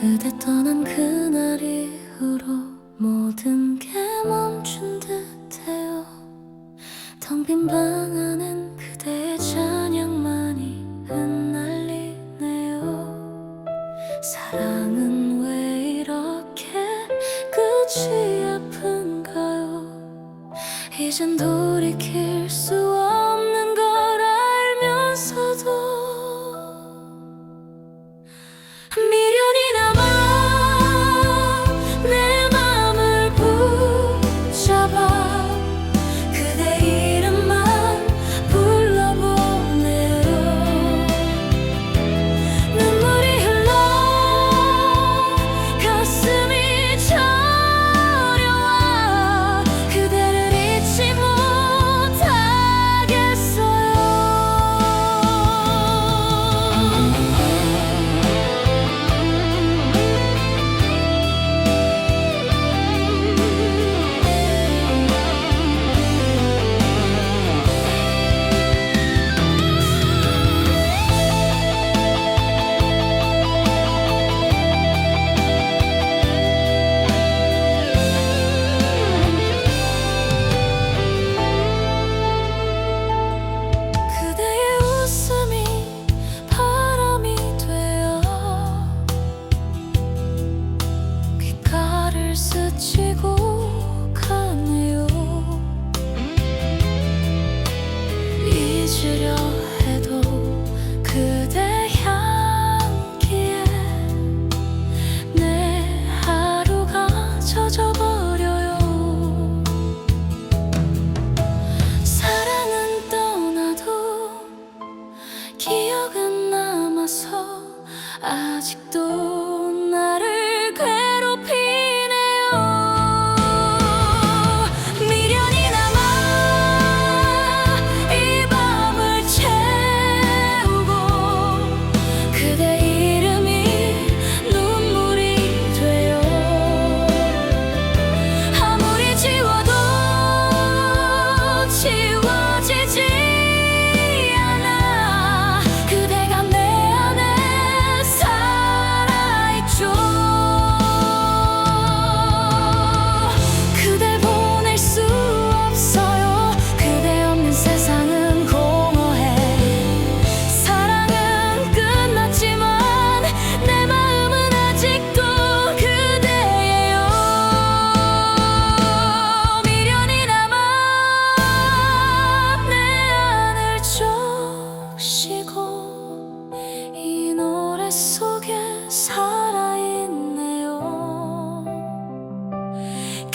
그대 떠난 그날 이후로 모든 게 멈춘 듯해요. 텅 빈 방 안엔 그대의 찬양만이 흩날리네요. 사랑은 왜 이렇게 끝이 아픈가요? 이젠 돌이킬 수 나서 아직도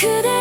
く